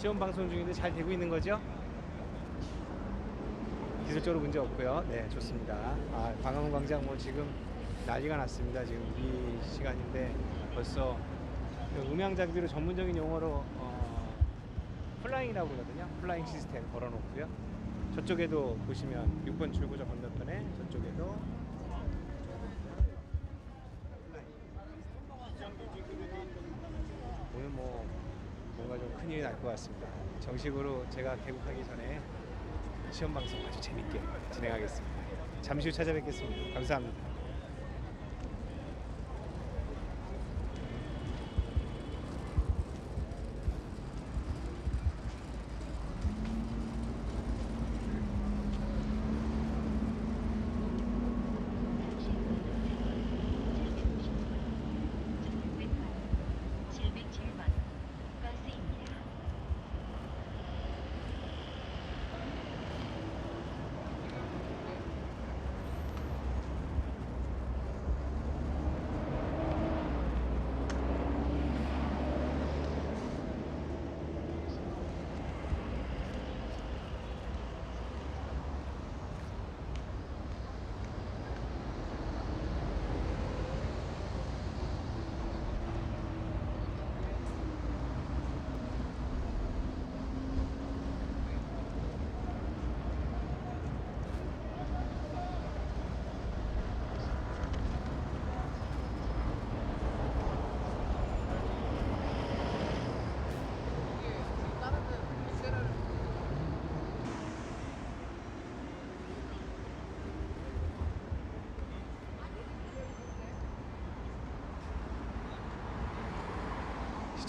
시험 방송 중인데 잘 되고 있는 거죠? 기술적으로 문제 없고요. 네, 좋습니다. 아, 광화문 광장 뭐 지금 난리가 났습니다. 지금 이 시간인데 벌써 그 음향 장비로 전문적인 용어로 어, 플라잉이라고 그러거든요. 플라잉 시스템 걸어놓고요. 저쪽에도 보시면 6번 출구저 건너편에 저쪽에도 큰 일이 날 것 같습니다. 정식으로 제가 개국하기 전에 시험 방송 아주 재밌게 진행하겠습니다. 잠시 후 찾아뵙겠습니다. 감사합니다.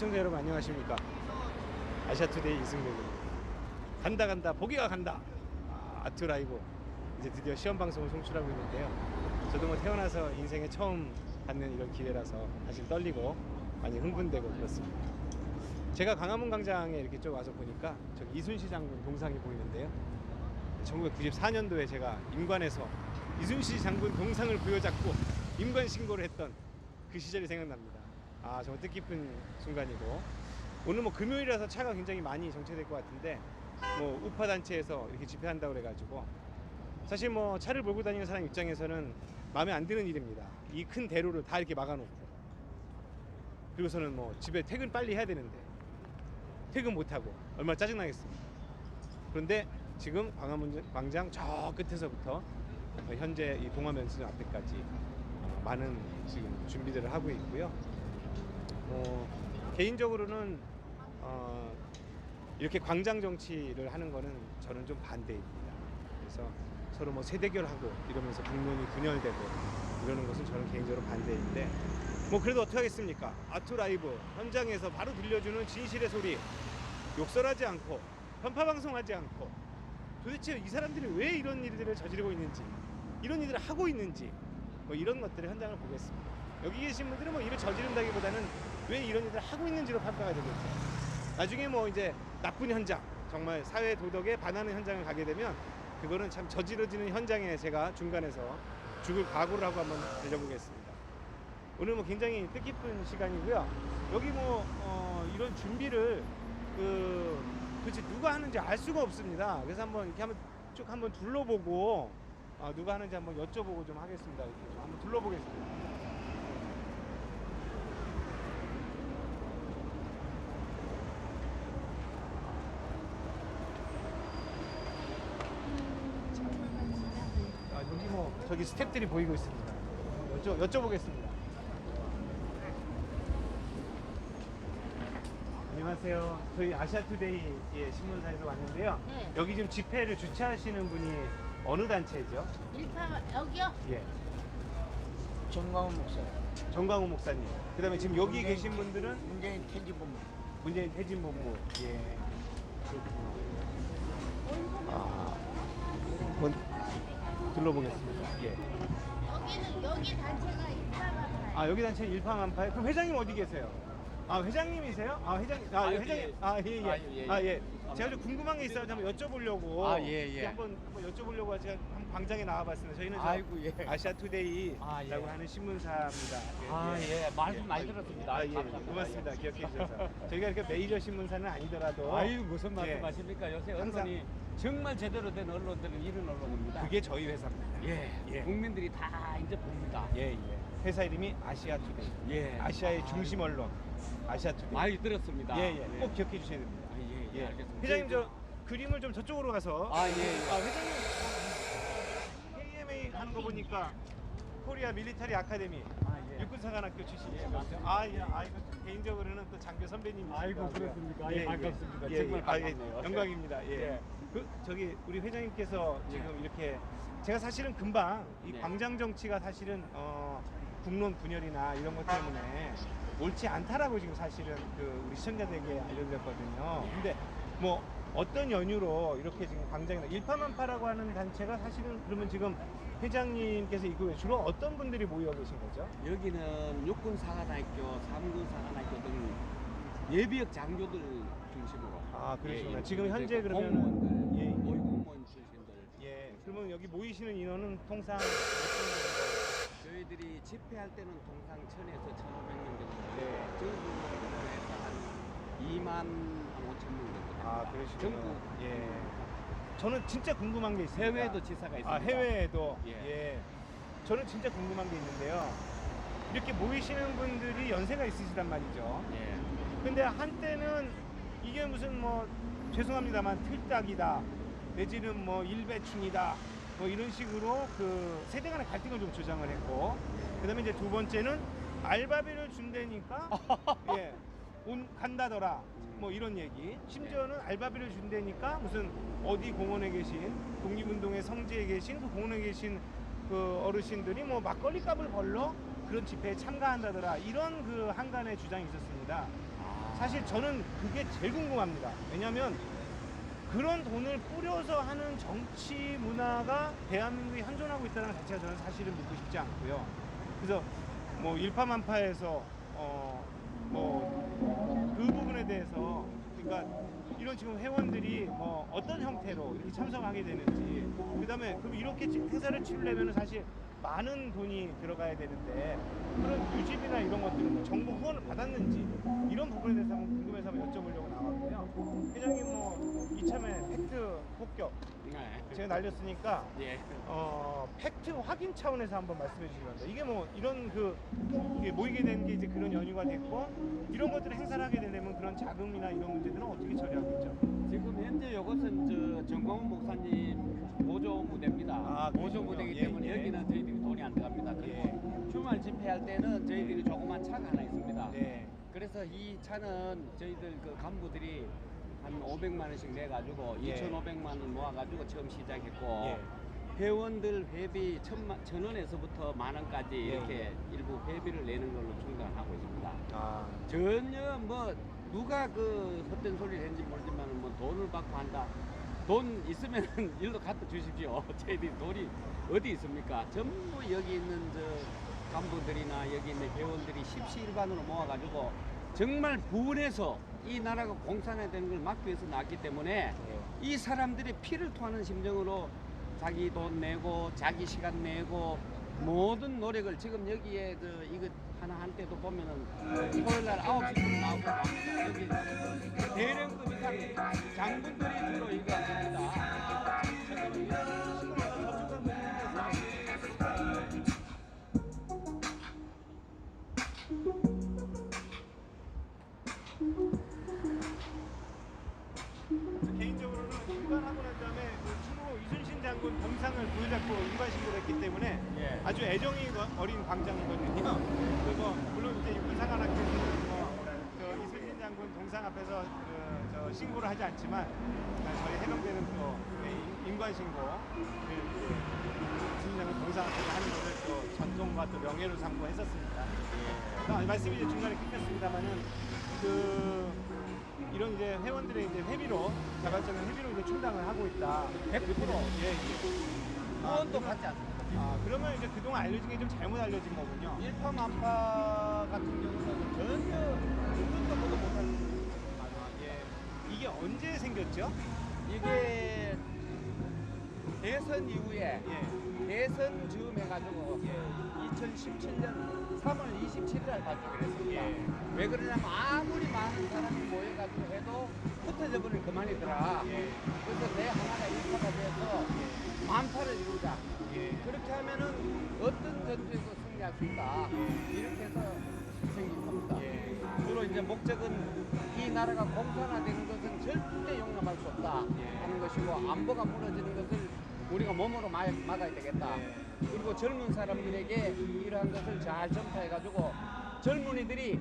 시청자 여러분 안녕하십니까? 아시아투데이 이승국입니다. 간다 간다 보기가 간다. 아, 아트 라이브 이제 드디어 시험 방송을 송출하고 있는데요. 저도 뭐 태어나서 인생에 처음 받는 이런 기회라서 사실 떨리고 많이 흥분되고 그렇습니다. 제가 광화문 광장에 이렇게 쭉 와서 보니까 저기 이순시 장군 동상이 보이는데요. 1994년도에 제가 임관에서 이순시 장군 동상을 부여잡고 임관 신고를 했던 그 시절이 생각납니다. 아 정말 뜻깊은 순간이고 오늘 뭐 금요일이라서 차가 굉장히 많이 정체될 것 같은데 뭐 우파 단체에서 이렇게 집회한다고 그래가지고 사실 뭐 차를 몰고 다니는 사람 입장에서는 마음에 안 드는 일입니다. 이 큰 대로를 다 이렇게 막아놓고 그리고서는 뭐 집에 퇴근 빨리 해야 되는데 퇴근 못 하고 얼마나 짜증 나겠습니까? 그런데 지금 광화문 광장 저 끝에서부터 현재 이 동화면세점 앞에까지 어, 많은 지금 준비들을 하고 있고요. 뭐 개인적으로는 어, 이렇게 광장 정치를 하는 거는 저는 좀 반대입니다. 그래서 서로 뭐 세대결하고 이러면서 국론이 분열되고 이러는 것은 저는 개인적으로 반대인데 뭐 그래도 어떻게 하겠습니까? 아트 라이브 현장에서 바로 들려주는 진실의 소리 욕설하지 않고 편파 방송하지 않고 도대체 이 사람들이 왜 이런 일들을 저지르고 있는지 이런 일들을 하고 있는지 뭐 이런 것들의 현장을 보겠습니다. 여기 계신 분들은 뭐 일을 저지른다기보다는 왜 이런 일을 하고 있는지로 평가가 되겠죠. 나중에 뭐 이제 나쁜 현장, 정말 사회 도덕에 반하는 현장을 가게 되면 그거는 참 저지러지는 현장에 제가 중간에서 죽을 각오를 하고 한번 달려보겠습니다. 오늘 뭐 굉장히 뜻깊은 시간이고요. 여기 뭐 어, 이런 준비를 그 도대체 누가 하는지 알 수가 없습니다. 그래서 한번 이렇게 한번 쭉 한번 둘러보고 아, 누가 하는지 한번 여쭤보고 좀 하겠습니다. 이렇게 좀 한번 둘러보겠습니다. 아, 여기 스탭들이 보이고 있습니다. 여쭤 여쭤보겠습니다. 안녕하세요. 저희 아시아투데이 예, 신문사에서 왔는데요. 네. 여기 지금 집회를 주최하시는 분이 어느 단체죠? 일파 여기요? 예. 정광훈 목사. 정광훈 목사님. 그다음에 지금 여기 계신 분들은 문재인 퇴진본부. 문재인 퇴진본부. 예. 둘러보겠습니다. 예. 여기는 여기 단체가 일파가 아 여기 단체 일파만파요? 그럼 회장님 어디 계세요? 아 회장님이세요? 아 회장님 아 아, 여기, 회장님 예. 아예예 아, 예, 예. 아 예. 제가 좀 궁금한 게 있어서 한번 여쭤보려고 아, 예, 예. 한번 한번 여쭤보려고 제가 한번 광장에 나와봤습니다. 저희는 저 아이고 예. 아시아 투데이라고 아, 예. 하는 신문사입니다. 아, 예. 말씀 많이 아, 들었습니다. 아, 예. 감사합니다. 고맙습니다. 기억해 주셔서. 저희가 이렇게 메이저 신문사는 아니더라도 아유 무슨 예. 말씀하십니까? 요새 언론이 정말 제대로 된 언론들은 이런 언론입니다. 그게 저희 회사입니다. 예. 예. 국민들이 다 이제 봅니다. 예, 예. 회사 이름이 아시아 투데이. 예. 아시아의 아, 중심 언론. 아시아 투데이. 많이 들었습니다. 예, 예. 꼭 기억해 주셔야 됩니다. 아, 예, 예, 알겠습니다. 회장님 저 그림을 좀 저쪽으로 가서 아, 예, 예. 아, 회장님 KMA 하는 거 보니까 코리아 밀리터리 아카데미 아, 예. 육군사관학교? 예, 맞습니다. 아, 예. 아, 이거 개인적으로는 또 장교 선배님이시고 아이고, 그렇습니까? 예, 반갑습니다. 정말 아, 예. 반갑네요. 영광입니다. 예. 예. 그 저기 우리 회장님께서 지금 예. 이렇게 제가 사실은 금방 이 네. 광장 정치가 사실은 어, 국론 분열이나 이런 것 때문에 옳지 않다라고 지금 사실은 그 우리 시청자들에게 알려드렸거든요. 근데 뭐 어떤 연유로 이렇게 지금 광장이나 일파만파라고 하는 단체가 사실은 그러면 지금 회장님께서 이거 주로 어떤 분들이 모여 계신 거죠? 여기는 육군사관학교, 삼군사관학교 등 예비역 장교들 중심으로. 아, 그러시구나. 예, 지금 그리고 현재 이제 그러면은- 공무원들, 예, 예. 고위공무원 출신들. 예, 그러면 여기 모이시는 인원은 통상 몇분 저희들이 집회할 때는 통상 1000에서 1500명 정도. 네. 전국으로 해서 한 2만 5천 명 정도. 됩니다. 아, 그러시구나. 전국. 예. 저는 진짜 궁금한 게 있습니다. 해외에도 지사가 있습니다. 아, 해외에도. 예. 예. 저는 진짜 궁금한 게 있는데요. 이렇게 모이시는 분들이 연세가 있으시단 말이죠. 예. 근데 한때는 이게 무슨 뭐 죄송합니다만 틀딱이다 내지는 뭐 일배충이다 뭐 이런 식으로 그 세대 간의 갈등을 좀 조장을 했고 그다음에 이제 두 번째는 알바비를 준다니까 예. 온 간다더라 뭐 이런 얘기 심지어는 알바비를 준다니까 무슨 어디 공원에 계신 독립운동의 성지에 계신 그 공원에 계신 그 어르신들이 뭐 막걸리 값을 벌러 그런 집회에 참가한다더라 이런 그 한간의 주장이 있었습니다. 사실 저는 그게 제일 궁금합니다. 왜냐하면 그런 돈을 뿌려서 하는 정치 문화가 대한민국이 현존하고 있다는 것 자체가 저는 사실은 믿고 싶지 않고요. 그래서 뭐 일파만파에서 어 뭐 그 부분에 대해서 그러니까 이런 지금 회원들이 뭐 어떤 형태로 이렇게 참석하게 되는지 그 다음에 그럼 이렇게 치- 행사를 치르려면 사실 많은 돈이 들어가야 되는데 그런 유지비나 이런 것들은 뭐 정부 후원을 받았는지 이런 부분에 대해서 한번 궁금해서 한번 여쭤보려고 나왔고요. 회장님 뭐 이참에 팩트 폭격 네. 제가 날렸으니까 예. 어 팩트 확인 차원에서 한번 말씀해 주시기 바랍니다. 이게 뭐 이런 그 이게 모이게 된 게 이제 그런 연유가 됐고 이런 것들을 행사를 하게 되려면 그런 자금이나 이런 문제들은 어떻게 처리하고 있죠? 지금 현재 이것은 저 정광훈 목사님 보조 무대입니다. 아, 보조. 무대이기 예, 때문에 예. 여기는 저희들이 돈이 안 들어갑니다. 그리고 예. 주말 집회할 때는 저희들이 조그만 차가 하나 있습니다. 네. 그래서 이 차는 저희들 그 간부들이 한 500만 원씩 내 가지고 예. 2,500만 원 모아 가지고 처음 시작했고 예. 회원들 회비 천만 천 원에서부터 만 원까지 예, 이렇게 예. 일부 회비를 내는 걸로 충당하고 있습니다. 아 전혀 뭐 누가 그 헛된 소리를 했는지 모르지만 뭐 돈을 받고 한다. 돈 있으면 일로 갖다 주십시오. 저희들이 돈이 어디 있습니까? 전부 여기 있는 저 간부들이나 여기 있는 회원들이 십시일반으로 모아가지고 정말 분해서 이 나라가 공산화 되는 되걸 막기 위해서 나왔기 때문에 이 사람들이 피를 토하는 심정으로 자기 돈 내고 자기 시간 내고 모든 노력을 지금 여기에 그 이거 하나 한 때도 보면은 토요일 날 9시쯤 나오고 나옵니다. 여기 대령급 이상 장군들이 주로 이거 합니다. 동상을 부여잡고 임관 신고를 했기 때문에 예. 아주 애정이 어린 광장이거든요. 그리고 물론 이제 육군 사관학교는 뭐저 이순신 장군 동상 앞에서 그저 신고를 하지 않지만 저희 해병대는 또 예, 임관 신고 그 이순신 장군 동상 앞에서 하는 것을 또 전통과 또 명예로 삼고 했었습니다. 아, 말씀이 이제 중간에 끊겼습니다만은 그 이런 이제 회원들의 이제 회비로 자발적인 회비로 이제 충당을 하고 있다. 100% 예, 예. 후원도 받지 않습니다. 아 그러면 이제 그동안 알려진 게 좀 잘못 알려진 거군요. 일파만파 같은 경우는 전혀 듣도 보도 못하는 아, 예. 이게 언제 생겼죠? 이게 대선 이후에 예. 대선 즈음 해가지고 예. 2017년 3월 27일 날 발표를 했습니다. 예. 왜 그러냐면 아무리 많은 사람이 모여가지고 해도 흩어져 버릴 그만이더라. 예. 그래서 내 하나가 일파가 돼서 만파를 이루자. 예. 그렇게 하면은 어떤 전투에도 승리할 수 있다. 이렇게 해서 생긴 겁니다. 예. 주로 이제 목적은 이 나라가 공산화되는 것은 절대 용납할 수 없다 예. 하는 것이고 안보가 무너지는 것을 우리가 몸으로 막, 막아야 되겠다. 예. 그리고 젊은 사람들에게 이러한 것을 잘 전파해가지고 젊은이들이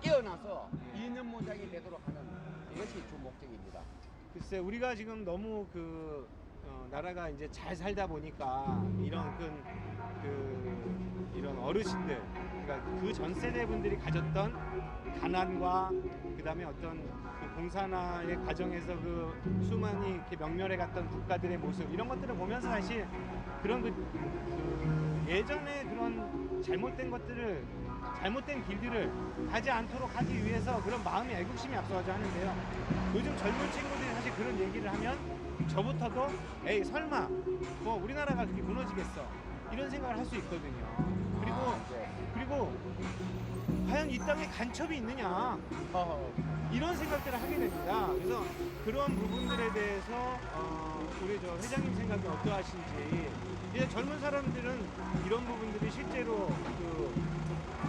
깨어나서 이념 모장이 되도록 하는 이것이 주 목적입니다. 글쎄 우리가 지금 너무 그 어, 나라가 이제 잘 살다 보니까 이런 그, 그 이런 어르신들 그러니까 그 전 세대 분들이 가졌던 가난과 그다음에 어떤 그 공산화의 과정에서 그 수많이 이렇게 명멸해 갔던 국가들의 모습 이런 것들을 보면서 사실 그런 그, 그 예전에 그런 잘못된 것들을 잘못된 길들을 가지 않도록 하기 위해서 그런 마음의 애국심이 앞서가자 하는데요. 요즘 젊은 친구들이 사실 그런 얘기를 하면 저부터도 에이 설마 뭐 우리나라가 그렇게 무너지겠어 이런 생각을 할 수 있거든요. 그리고. 그리고 과연 이 땅에 간첩이 있느냐 어, 이런 생각들을 하게 됩니다. 그래서 그런 부분들에 대해서 어, 우리 저 회장님 생각이 어떠하신지 이제 젊은 사람들은 이런 부분들이 실제로 그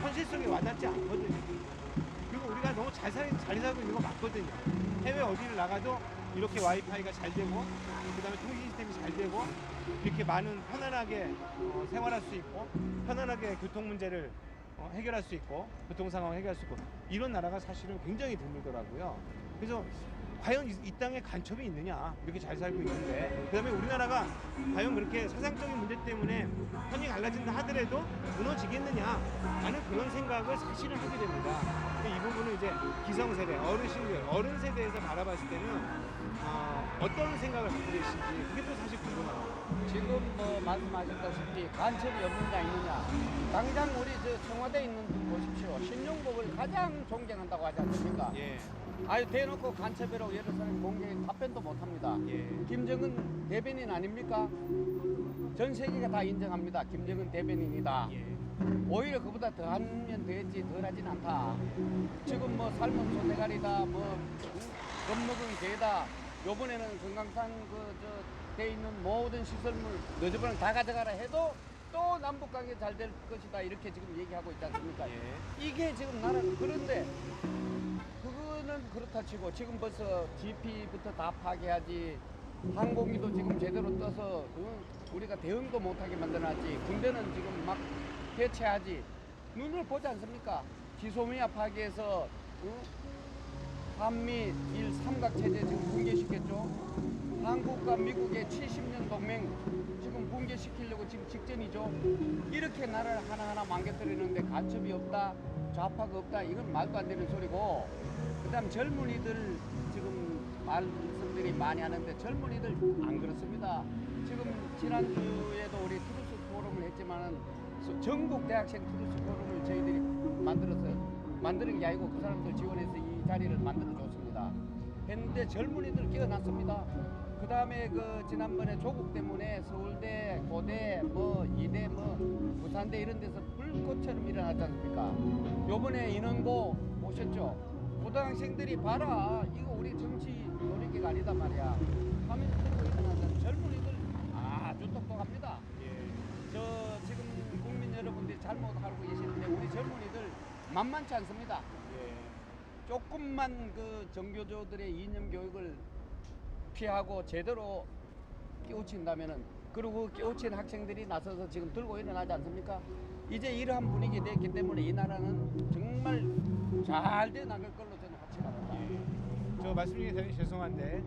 현실 속에 와닿지 않거든요. 그리고 우리가 너무 잘, 살, 잘 살고 있는 거 맞거든요. 해외 어디를 나가도 이렇게 와이파이가 잘 되고 그다음에 통신 시스템이 잘 되고 이렇게 많은 편안하게 어, 생활할 수 있고 편안하게 교통 문제를 어, 해결할 수 있고 교통 상황을 해결할 수 있고 이런 나라가 사실은 굉장히 드물더라고요. 그래서 과연 이, 이 땅에 간첩이 있느냐 이렇게 잘 살고 있는데 그다음에 우리나라가 과연 그렇게 사상적인 문제 때문에 편이 갈라진다 하더라도 무너지겠느냐 라는 그런 생각을 사실은 하게 됩니다. 근데 이 부분은 이제 기성세대 어르신들 어른 세대에서 바라봤을 때는 어, 어떤 생각을 갖고 계신지 그게 또 사실 궁금합니다. 지금 뭐 말씀하셨다시피 간첩이 없느냐 있느냐 당장 우리 저 청와대에 있는 분 보십시오 신용복을 가장 존경한다고 하지 않습니까? 예, 아유 대놓고 간첩이라고 여러 사람이 공개 답변도 못합니다. 예. 김정은 대변인 아닙니까? 전 세계가 다 인정합니다. 김정은 대변인이다. 예. 오히려 그보다 더하면 더했지 덜하진 않다. 지금 뭐 삶은 소대가리다, 뭐 겁먹은 개다. 요번에는 금강산 그저 돼 있는 모든 시설물 너저번에 다 가져가라 해도 또 남북 관계 잘 될 것이다 이렇게 지금 얘기하고 있지 않습니까? 예. 이게 지금 나라 그런데 그거는 그렇다 치고 지금 벌써 GP부터 다 파괴하지 항공기도 지금 제대로 떠서 어, 우리가 대응도 못하게 만들어놨지 군대는 지금 막 대체하지 눈을 보지 않습니까? 지소미아 파괴해서 어? 한미 일 삼각 체제 지금 붕괴시켰죠. 한국과 미국의 70년 동맹 지금 붕괴시키려고 지금 직전이죠. 이렇게 나라를 하나하나 망가뜨리는데 간첩이 없다, 좌파가 없다, 이건 말도 안 되는 소리고, 그 다음 젊은이들 지금 말씀들이 많이 하는데 젊은이들 안 그렇습니다. 지금 지난주에도 우리 트루스 포럼을 했지만은 소- 전국 대학생 트루스 포럼을 저희들이 만들어서 만드는 게 아니고 그 사람들 지원해서 이 자리를 만들어 줬습니다. 했는데 젊은이들 깨어났습니다. 그 다음에 그 지난번에 조국 때문에 서울대, 고대, 뭐 이대, 뭐 부산대 이런 데서 불꽃처럼 일어났지 않습니까? 요번에 인원고 오셨죠? 고등학생들이 봐라 이거 우리 정치 노리기가 아니다 말이야. 하면서 들고 일어나는 젊은이들 아주 똑똑합니다. 예. 저 지금 국민 여러분들이 잘못 알고 계시는데 우리 젊은이들 만만치 않습니다. 예. 조금만 그 정교조들의 이념 교육을 피하고 제대로 깨우친다면은 그리고 깨우친 학생들이 나서서 지금 들고 일어나지 않습니까? 이제 이러한 분위기 됐기 때문에 이 나라는 정말 잘 돼 나갈 걸로 저는 확신합니다. 예. 저 말씀 중에 되게 죄송한데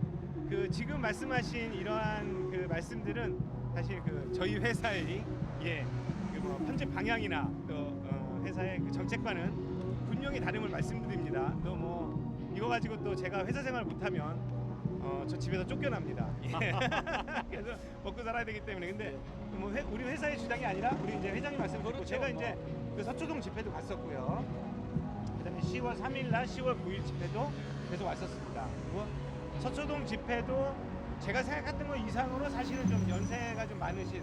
그 지금 말씀하신 이러한 그 말씀들은 사실 그 저희 회사의 예, 그뭐 편집 방향이나 또 어, 회사의 그 정책과는 분명히 다름을 말씀드립니다. 또 뭐 이거 가지고 또 제가 회사 생활 못하면 어, 저 집에서 쫓겨납니다. 예. 그래서 먹고 살아야 되기 때문에 근데 뭐 회- 우리 회사의 주장이 아니라 우리 이제 회장님 말씀 듣고 그렇죠, 제가 뭐. 이제 그 서초동 집회도 갔었고요. 그다음에 10월 3일 날 10월 9일 집회도 계속 왔었습니다. 그리고 서초동 집회도 제가 생각했던 것 이상으로 사실은 좀 연세가 좀 많으신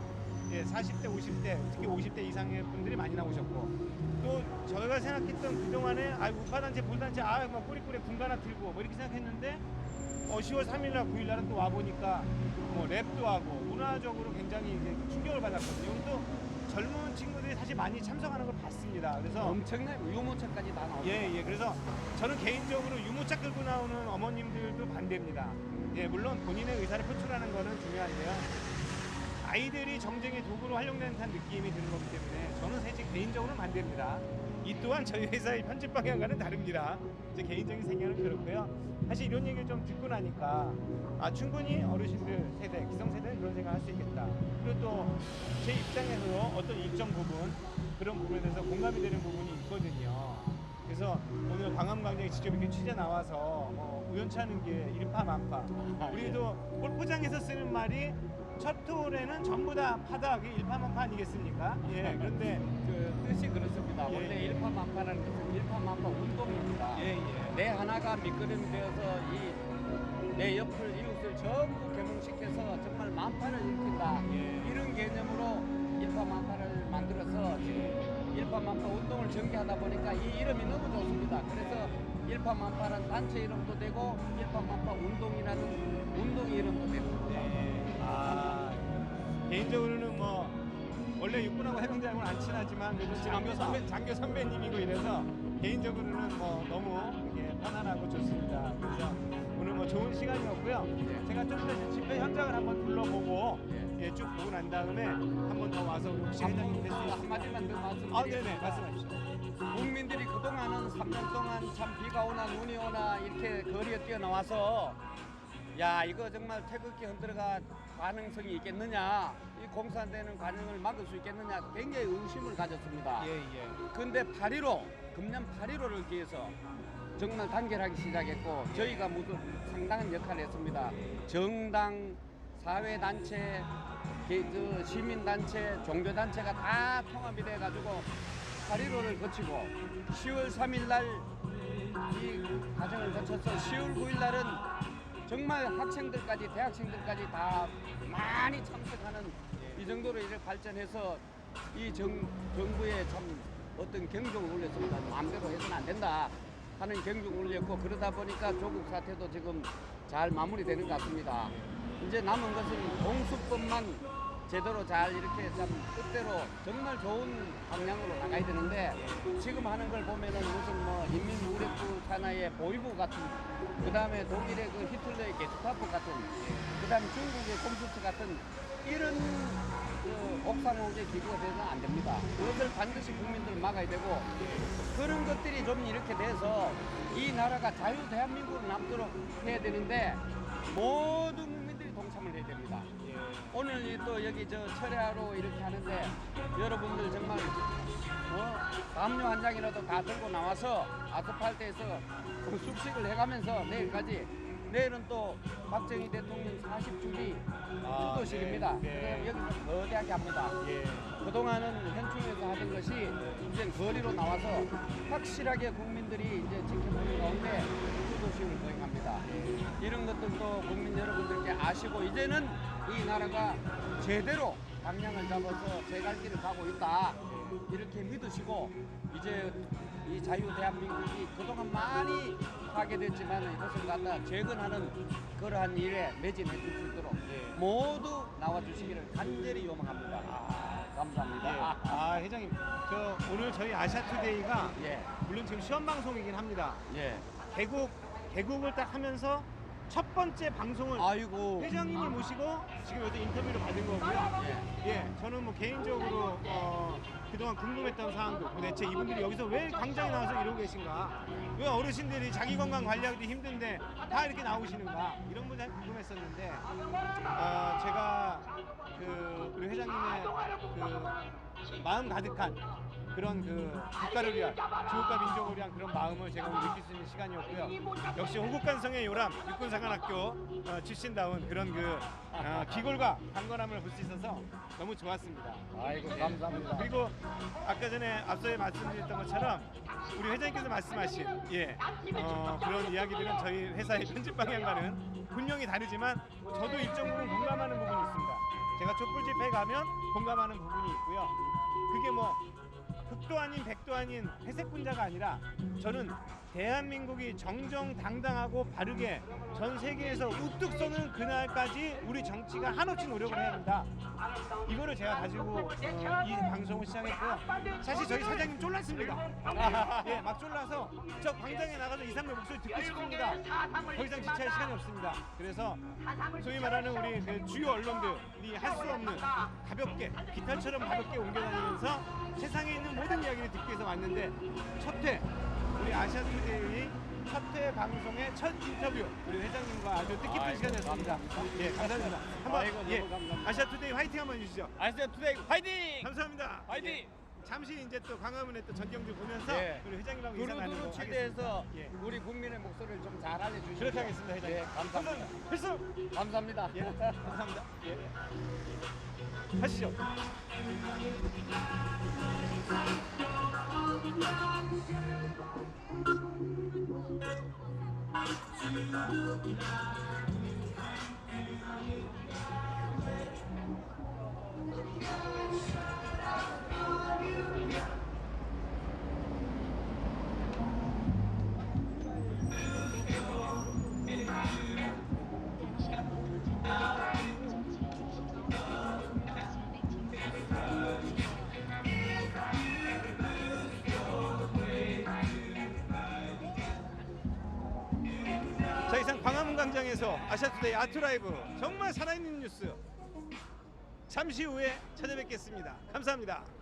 예, 40대, 50대, 특히 50대 이상의 분들이 많이 나오셨고 또 저희가 생각했던 그동안에 아 우파단체, 불단체 아뭐 꼬리꼬리 군가 하나 들고 뭐 이렇게 생각했는데 어, 10월 3일날 9일날은 또 와보니까 뭐 랩도 하고 문화적으로 굉장히 이제 충격을 받았거든요. 또 젊은 친구들이 사실 많이 참석하는 걸 봤습니다. 그래서 엄청나요. 유모차까지 다 나오고. 예, 예. 그래서 저는 개인적으로 유모차 끌고 나오는 어머님들도 반대입니다. 예, 물론 본인의 의사를 표출하는 거는 중요한데요. 아이들이 정쟁의 도구로 활용되는 듯한 느낌이 드는 거기 때문에 저는 사실 개인적으로는 반대입니다. 이 또한 저희 회사의 편집 방향과는 다릅니다. 제 개인적인 생각은 그렇고요. 사실 이런 얘기를 좀 듣고 나니까 아 충분히 어르신들 세대, 기성세대는 그런 생각을 할수 있겠다. 그리고 또 제 입장에서 어떤 일정 부분 그런 부분에 대해서 공감이 되는 부분이 있거든요. 그래서 오늘 광암광장에 직접 이렇게 취재 나와서 어, 우연치 않은 게 일파만파. 우리도 골프장에서 쓰는 말이 첫 홀에는 전부 다 파다하기 일파만파 아니겠습니까? 예. 그런데 그 뜻이 그렇습니다. 예, 원래 예. 일파만파라는 것은 일파만파 운동입니다. 예, 예. 내 하나가 밑거름이 되어서 이 내 옆을 이웃을 전부 개몽시켜서 정말 만파를 일으킨다. 예. 이런 개념으로 일파만파를 만들어서 지금 일파만파 운동을 전개하다 보니까 이 이름이 너무 좋습니다. 그래서 일파만파는 단체 이름도 되고 일파만파 운동이라는 운동 이름도 되고. 네. 아, 개인적으로는 뭐 원래 육군하고 해병대하고는 안 친하지만 그래도 장교 선배 장교 선배님이고 이래서 개인적으로는 뭐 너무 이게 편안하고 좋습니다. 그래서 오늘 뭐 좋은 시간이었고요. 예. 제가 좀더 집회 현장을 한번 둘러보고 예. 예, 쭉 보고 난 다음에 한 번 더 와서 혹시 뵐수 있을까요? 한마디만 더 말씀드리겠습니다. 아, 네네, 말씀하십시오. 국민들이 그동안은 3년 동안 참 비가 오나 눈이 오나 이렇게 거리에 뛰어나와서 야 이거 정말 태극기 흔들어가 가능성이 있겠느냐 이 공사되는 과정을 막을 수 있겠느냐 굉장히 의심을 가졌습니다. 예, 예. 근데 8.15 금년 8.15를 기해서 정말 단결하기 시작했고 저희가 무슨 상당한 역할을 했습니다. 정당, 사회단체, 개- 그 시민단체, 종교단체가 다 통합이 돼가지고 8.15를 거치고 10월 3일 날 이 과정을 거쳐서 10월 9일 날은 정말 학생들까지 대학생들까지 다 많이 참석하는 이 정도로 이렇게 발전해서 이 정, 정부에 참 어떤 경종을 울렸습니다. 마음대로 해서는 안 된다 하는 경종을 울렸고 그러다 보니까 조국 사태도 지금 잘 마무리되는 것 같습니다. 이제 남은 것은 공수법만 제대로 잘 이렇게 참 뜻대로 정말 좋은 방향으로 나가야 되는데 지금 하는 걸 보면은 무슨 뭐 인민무력부 산하의 보이부 같은 그 다음에 독일의 그 히틀러의 게스타포 같은 그 다음에 중국의 콤슈트 같은 이런 그 옥상옥의 기구가 되면 안 됩니다. 그것을 반드시 국민들 막아야 되고 그런 것들이 좀 이렇게 돼서 이 나라가 자유 대한민국으로 남도록 해야 되는데 모든 오늘 이또 여기 저 철야로 이렇게 하는데 여러분들 정말 뭐 담요 한 장이라도 다 들고 나와서 아스팔트에서 그 숙식을 해가면서 내일까지 내일은 또 박정희 대통령 40주기 아, 추도식입니다. 네, 네. 그래서 여기서 거대하게 합니다. 예. 그동안은 현충에서 하던 것이 이제 거리로 나와서 확실하게 국민들이 이제 지켜보는 가운데 추도식을 거행합니다. 이런 것들도 국민 여러분들께 아시고 이제는 이 나라가 제대로 방향을 잡아서 제 갈 길을 가고 있다. 이렇게 믿으시고 이제 이 자유 대한민국이 그동안 많이 파괴됐지만 이것을 갖다 재건하는 그러한 일에 매진해 줄 수 있도록 모두 나와 주시기를 간절히 요망합니다. 감사합니다. 예. 아, 회장님. 저 오늘 저희 아시아투데이가 예. 물론 지금 시험 방송이긴 합니다. 예. 개국 개국을 딱 하면서 첫 번째 방송을 아이고. 회장님을 모시고 지금 여기 인터뷰를 받은 거고요. 예. 예, 저는 뭐 개인적으로 어, 그동안 궁금했던 사항도 도대체 이분들이 여기서 왜 광장에 나와서 이러고 계신가? 왜 어르신들이 자기 건강 관리하기도 힘든데 다 이렇게 나오시는가? 이런 분들 궁금했었는데 어, 제가 그 우리 회장님의 그 마음 가득한 그런 그 국가를 위한 조국과 민족을 위한 그런 마음을 제가 오늘 느낄 수 있는 시간이었고요. 역시 호국간성의 요람 육군사관학교 어, 출신다운 그런 그 어, 기골과 강건함을 볼 수 있어서 너무 좋았습니다. 아이고 네. 감사합니다. 그리고 아까 전에 앞서에 말씀드렸던 것처럼 우리 회장님께서 말씀하신 예 어, 그런 이야기들은 저희 회사의 편집 방향과는 분명히 다르지만 저도 일정 부분 공감하는 부분이 있습니다. 제가 촛불 집회 가면 공감하는 부분이 있고요. 그게 뭐 극도 아닌 백도 아닌 회색 분자가 아니라 저는 대한민국이 정정당당하고 바르게 전 세계에서 우뚝 서는 그날까지 우리 정치가 한없이 노력을 해야 된다. 이거를 제가 가지고 어, 이 방송을 시작했고요. 사실 저희 사장님 쫄랐습니다. 예, 막 쫄라서 저 광장에 나가서 이상의 목소리 듣고 싶습니다. 더 이상 지체할 시간이 없습니다. 그래서 소위 말하는 우리 그 주요 언론들이 할 수 없는 가볍게 기타처럼 가볍게 옮겨다니면서 세상에 있는 모든 이야기를 듣기 위해서 왔는데 첫회 우리 아시아 투데이 첫회 방송의 첫 인터뷰 우리 회장님과 아주 뜻깊은 아이고, 시간이었습니다. 예, 감사합니다. 한번 아이고, 너무 예, 감사합니다. 아시아 투데이 화이팅 한번 해주시죠. 아시아 투데이 화이팅! 감사합니다. 화이팅! 예. 잠시 이제 또 광화문에 또 전경주 보면서 예. 우리 회장님하고 인사 나누고 하겠습니다. 예. 우리 국민의 목소리를 좀 잘 알려주시죠. 그렇게 하겠습니다, 회장님. 예, 감사합니다. 필수. 감사합니다. 예, 감사합니다. 예. 하시죠. I'm To go get. 광장에서 아시아투데이 아트라이브 정말 살아있는 뉴스 잠시 후에 찾아뵙겠습니다. 감사합니다.